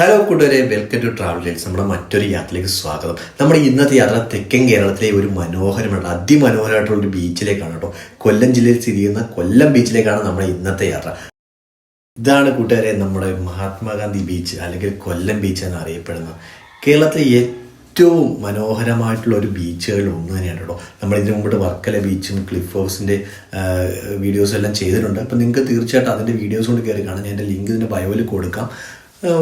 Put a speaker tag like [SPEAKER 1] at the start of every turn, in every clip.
[SPEAKER 1] Hello കൂട്ടുകാരെ welcome to travel dates നമ്മുടെ മറ്റൊരു യാത്രയിലേക്ക് സ്വാഗതം. നമ്മുടെ ഇന്നത്തെ യാത്ര തെക്കൻ കേരളത്തിലെ ഒരു മനോഹരമായിട്ട് അതിമനോഹരമായിട്ടുള്ള ഒരു ബീച്ചിലേക്കാണ് കേട്ടോ. കൊല്ലം ജില്ലയിൽ സ്ഥിതി ചെയ്യുന്ന കൊല്ലം ബീച്ചിലേക്കാണ് നമ്മുടെ ഇന്നത്തെ യാത്ര. ഇതാണ് കൂട്ടുകാരെ നമ്മുടെ മഹാത്മാഗാന്ധി ബീച്ച് അല്ലെങ്കിൽ കൊല്ലം ബീച്ച് എന്ന് അറിയപ്പെടുന്നത് കേരളത്തിലെ ഏറ്റവും മനോഹരമായിട്ടുള്ള ഒരു ബീച്ചുകളിൽ ഒന്ന് തന്നെയാണ് കേട്ടോ. നമ്മൾ ഇതിനു മുമ്പ് വർക്കല ബീച്ചും ക്ലിഫ് ഹൗസിന്റെ വീഡിയോസ് എല്ലാം ചെയ്തിട്ടുണ്ട്. അപ്പം നിങ്ങൾക്ക് തീർച്ചയായിട്ടും അതിന്റെ വീഡിയോസ് കൊണ്ട് കയറി കാണാം. ഞാൻ എന്റെ ലിങ്ക് ഇതിന്റെ ബയോയിൽ കൊടുക്കാം.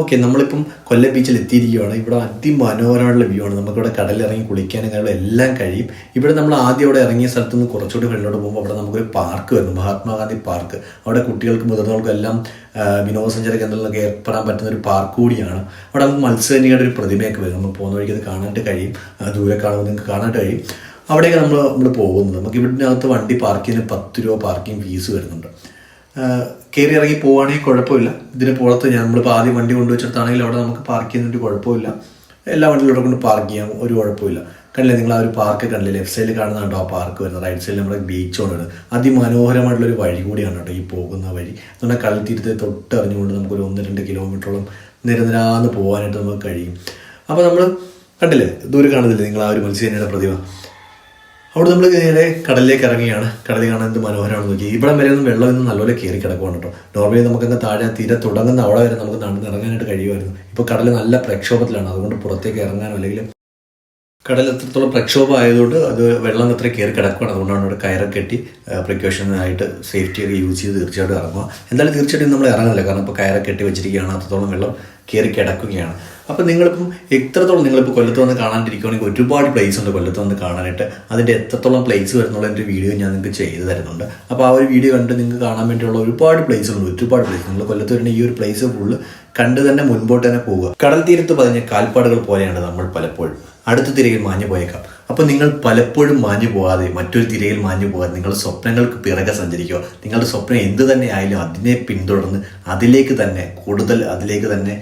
[SPEAKER 1] ഓക്കെ. നമ്മളിപ്പം കൊല്ലം ബീച്ചിൽ എത്തിയിരിക്കുകയാണ് ഇവിടെ അതിമനോഹരമായിട്ടുള്ള വ്യൂ ആണ്. നമുക്കിവിടെ കടലിറങ്ങി കുളിക്കാനും കാര്യങ്ങളും എല്ലാം കഴിയും. ഇവിടെ നമ്മൾ ആദ്യം അവിടെ ഇറങ്ങിയ സ്ഥലത്ത് നിന്ന് കുറച്ചുകൂടി വെള്ളോട്ട് പോകുമ്പോൾ അവിടെ നമുക്കൊരു പാർക്ക് വരുന്നു. മഹാത്മാഗാന്ധി പാർക്ക് അവിടെ കുട്ടികൾക്കും മുതിർന്നവർക്കും എല്ലാം വിനോദസഞ്ചാര കേന്ദ്രങ്ങളിലൊക്കെ ഏർപ്പെടാൻ പറ്റുന്ന ഒരു പാർക്ക് കൂടിയാണ്. അവിടെ നമുക്ക് മത്സ്യകന്യയുടെ ഒരു പ്രതിമയൊക്കെ വരും. നമ്മൾ പോകുന്ന വഴിക്ക് അത് കാണാനായിട്ട് കഴിയും. ദൂരെ കാണുമ്പോൾ നിങ്ങൾക്ക് കാണാനായിട്ട് കഴിയും. അവിടെയൊക്കെ നമ്മൾ നമ്മൾ പോകുന്നത്. നമുക്ക് ഇവിടിനകത്ത് വണ്ടി പാർക്ക് ചെയ്യുന്ന പത്ത് രൂപ പാർക്കിംഗ് ഫീസ് വരുന്നുണ്ട്. കയറി ഇറങ്ങി പോവുകയാണെങ്കിൽ കുഴപ്പമില്ല. ഇതിന് പുറത്ത് ഞാൻ നമ്മളിപ്പോൾ ആദ്യം വണ്ടി കൊണ്ടുവച്ചിടത്താണെങ്കിൽ അവിടെ നമുക്ക് പാർക്ക് ചെയ്യുന്നൊരു കുഴപ്പമില്ല. എല്ലാ വണ്ടികളും കൊണ്ട് പാർക്ക് ചെയ്യാം ഒരു കുഴപ്പമില്ല. കണ്ടില്ലേ നിങ്ങൾ ആ ഒരു പാർക്ക് കണ്ടില്ലേ? ലെഫ്റ്റ് സൈഡിൽ കാണുന്ന കേട്ടോ ആ പാർക്ക് വരുന്നത്? റൈറ്റ് സൈഡിൽ നമ്മുടെ ബീച്ച് കൊണ്ടുവരുന്നത് അതിമനോഹരമായിട്ടുള്ള ഒരു വഴി കൂടിയാണ് കേട്ടോ ഈ പോകുന്ന വഴി. നമ്മുടെ കളിത്തീരത്തെ തൊട്ട് അറിഞ്ഞുകൊണ്ട് നമുക്കൊരു ഒന്ന് രണ്ട് കിലോമീറ്ററോളം നിരനിരാന്ന് പോകാനായിട്ട് നമുക്ക് കഴിയും. അപ്പോൾ നമ്മൾ കണ്ടില്ലേ? ദൂരെ കാണുന്നില്ലേ നിങ്ങൾ ആ ഒരു മത്സ്യ പ്രതിമ? അവിടെ നമ്മൾ നേരെ കടലിലേക്ക് ഇറങ്ങിയാണ്. കടലിൽ കാണാൻ എന്ത് മനോഹരമാണെന്ന് നോക്കി ഇവിടെ വരെ ഒന്നും വെള്ളം ഇന്ന് നല്ലപോലെ കയറി കിടക്കുവാണ് കേട്ടോ. നോർമലി നമുക്കങ്ങ് താഴെ തീരെ തുടങ്ങുന്ന അവിടെ വരെ നമുക്ക് നടന്ന് ഇറങ്ങാനായിട്ട് കഴിയുമായിരുന്നു. ഇപ്പോൾ കടൽ നല്ല പ്രക്ഷോഭത്തിലാണ്. അതുകൊണ്ട് പുറത്തേക്ക് ഇറങ്ങാനോ അല്ലെങ്കിൽ കടൽ എത്രത്തോളം പ്രക്ഷോഭം ആയതുകൊണ്ട് അത് വെള്ളം അത്ര കയറി കിടക്കുകയാണ് അതുകൊണ്ടാണ് ഇവിടെ കയറൊക്കെ കെട്ടി പ്രിക്കോഷനായിട്ട് സേഫ്റ്റി ഒക്കെ യൂസ് ചെയ്ത് തീർച്ചയായിട്ടും ഇറങ്ങുക. എന്തായാലും തീർച്ചയായിട്ടും നമ്മൾ ഇറങ്ങുന്നില്ല. കാരണം ഇപ്പോൾ കയറൊക്കെ കെട്ടി വെച്ചിരിക്കുകയാണ്. അത്രത്തോളം വെള്ളം കയറി കിടക്കുകയാണ്. അപ്പോൾ നിങ്ങളിപ്പം എത്രത്തോളം നിങ്ങളിപ്പോൾ കൊല്ലത്ത് വന്ന് കാണാണ്ടിരിക്കുകയാണെങ്കിൽ ഒരുപാട് പ്ലേസ് ഉണ്ട് കൊല്ലത്ത് വന്ന് കാണാനായിട്ട്. അതിന്റെ എത്രത്തോളം പ്ലേസ് വരുന്നുള്ള എന്റെ വീഡിയോ ഞാൻ നിങ്ങൾക്ക് ചെയ്തു തരുന്നുണ്ട്. അപ്പോൾ ആ ഒരു വീഡിയോ കണ്ട് നിങ്ങൾക്ക് കാണാൻ വേണ്ടിയുള്ള ഒരുപാട് പ്ലേസ് ഉണ്ട്. ഒരുപാട് പ്ലേസ് നിങ്ങൾ കൊല്ലത്ത് വരുന്ന ഈ ഒരു പ്ലേസ് ഫുള്ള് കണ്ട് തന്നെ മുൻപോട്ട് തന്നെ പോവുക. കടൽ തീരത്ത് പതിഞ്ഞ കാൽപ്പാടുകൾ പോലെയാണ് നമ്മൾ പലപ്പോഴും. അടുത്ത തിരയിൽ മാഞ്ഞു പോയേക്കാം. അപ്പോൾ നിങ്ങൾ പലപ്പോഴും മാഞ്ഞു പോകാതെ മറ്റൊരു തിരയിൽ മാഞ്ഞു പോകാതെ നിങ്ങളുടെ സ്വപ്നങ്ങൾക്ക് പിറകെ സഞ്ചരിക്കുക. നിങ്ങളുടെ സ്വപ്നം എന്ത് തന്നെ ആയാലും അതിനെ പിന്തുടർന്ന് അതിലേക്ക് തന്നെ കൂടുതൽ അതിലേക്ക് തന്നെ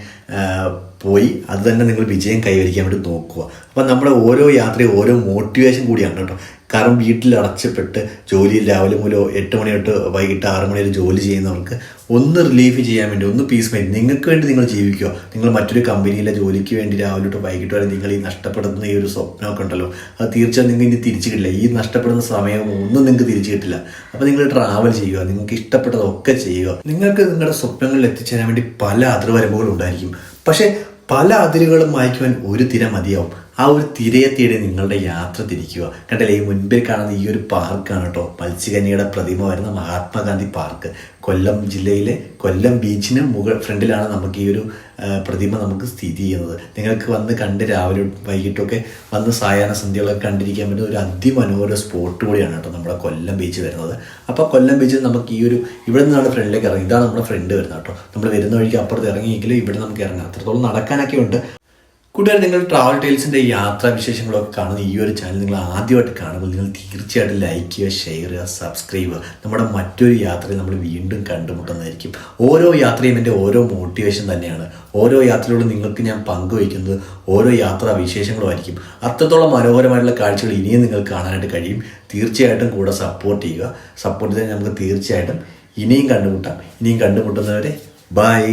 [SPEAKER 1] പോയി. അത് തന്നെ നിങ്ങൾ വിജയം കൈവരിക്കാൻ വേണ്ടി നോക്കുക. അപ്പം നമ്മുടെ ഓരോ യാത്രയും ഓരോ മോട്ടിവേഷൻ കൂടിയാണ് കേട്ടോ. കാരണം വീട്ടിൽ അടച്ചപ്പെട്ട് ജോലിയിൽ രാവിലെ മൂലം എട്ട് മണി തൊട്ട് വൈകിട്ട് ആറ് മണി വരെ ജോലി ചെയ്യുന്നവർക്ക് ഒന്ന് റിലീഫ് ചെയ്യാൻ വേണ്ടി ഒന്ന് പീസ് മൈൻഡ് നിങ്ങൾക്ക് വേണ്ടി നിങ്ങൾ ജീവിക്കുക. നിങ്ങൾ മറ്റൊരു കമ്പനിയിലെ ജോലിക്ക് വേണ്ടി രാവിലെ തൊട്ട് വൈകിട്ട് വരെ നിങ്ങൾ ഈ നഷ്ടപ്പെടുന്ന ഈ ഒരു സ്വപ്നമൊക്കെ ഉണ്ടല്ലോ. അത് തീർച്ചയായും നിങ്ങൾ ഇനി തിരിച്ചു കിട്ടില്ല. ഈ നഷ്ടപ്പെടുന്ന സമയം ഒന്നും നിങ്ങൾക്ക് തിരിച്ചു കിട്ടില്ല. അപ്പോൾ നിങ്ങൾ ട്രാവൽ ചെയ്യുക. നിങ്ങൾക്ക് ഇഷ്ടപ്പെട്ടതൊക്കെ ചെയ്യുക. നിങ്ങൾക്ക് നിങ്ങളുടെ സ്വപ്നങ്ങളിൽ എത്തിച്ചേരാൻ വേണ്ടി പല അതിർവരമ്പുകളും ഉണ്ടായിരിക്കും. പക്ഷേ പല അതിരുകളും മായ്ക്കുവാൻ ഒരു തിര മതിയാവും. ആ ഒരു തിരയെ തേടി നിങ്ങളുടെ യാത്ര തിരിക്കുക. കണ്ടല്ലേ ഈ മുൻപിൽ കാണുന്ന ഈ ഒരു പാർക്കാണ് കേട്ടോ മത്സ്യകന്യയുടെ പ്രതിമ വരുന്ന മഹാത്മാഗാന്ധി പാർക്ക് കൊല്ലം ജില്ലയിലെ കൊല്ലം ബീച്ചിന് മുകൾ ഫ്രണ്ടിലാണ് നമുക്ക് ഈ ഒരു പ്രതിമ നമുക്ക് സ്ഥിതി ചെയ്യുന്നത്. നിങ്ങൾക്ക് വന്ന് കണ്ട് രാവിലെ വൈകിട്ടൊക്കെ വന്ന് സായാഹ്ന സന്ധ്യകളൊക്കെ കണ്ടിരിക്കാൻ പറ്റുന്ന ഒരു അതിമനോഹര സ്പോട്ട് കൂടിയാണ് കേട്ടോ നമ്മുടെ കൊല്ലം ബീച്ച് വരുന്നത്. അപ്പോൾ കൊല്ലം ബീച്ചിൽ നമുക്ക് ഈ ഒരു ഇവിടെ നിന്നാണ് ഫ്രണ്ടിലേക്ക് ഇറങ്ങി ഇതാണ് നമ്മുടെ ഫ്രണ്ട് വരുന്നത് കേട്ടോ നമ്മൾ വരുന്ന വഴിക്ക് അപ്പുറത്ത് ഇറങ്ങിയെങ്കിലും ഇവിടെ നമുക്ക് ഇറങ്ങാം. അത്രത്തോളം നടക്കാനൊക്കെ ഉണ്ട്. കൂട്ടുകാർ നിങ്ങൾ ട്രാവൽ ടൈൽസിന്റെ യാത്രാ വിശേഷങ്ങളൊക്കെ കാണുന്ന ഈ ഒരു ചാനൽ നിങ്ങൾ ആദ്യമായിട്ട് കാണുമ്പോൾ നിങ്ങൾ തീർച്ചയായിട്ടും ലൈക്ക് ചെയ്യുക ഷെയർ ചെയ്യുക സബ്സ്ക്രൈബ് ചെയ്യുക. നമ്മുടെ മറ്റൊരു യാത്രയിൽ നമ്മൾ വീണ്ടും കണ്ടുമുട്ടുന്നതായിരിക്കും. ഓരോ യാത്രയും എന്റെ ഓരോ മോട്ടിവേഷൻ തന്നെയാണ്. ഓരോ യാത്രയോടും നിങ്ങൾക്ക് ഞാൻ പങ്കുവയ്ക്കുന്നത് ഓരോ യാത്രാ വിശേഷങ്ങളുമായിരിക്കും. അത്രത്തോളം മനോഹരമായിട്ടുള്ള കാഴ്ചകൾ ഇനിയും നിങ്ങൾ കാണാനായിട്ട് കഴിയും. തീർച്ചയായിട്ടും കൂടെ സപ്പോർട്ട് ചെയ്യുക. സപ്പോർട്ട് ചെയ്താൽ നമുക്ക് തീർച്ചയായിട്ടും ഇനിയും കണ്ടുമുട്ടാം. ഇനിയും കണ്ടുമുട്ടുന്നവരെ ബൈ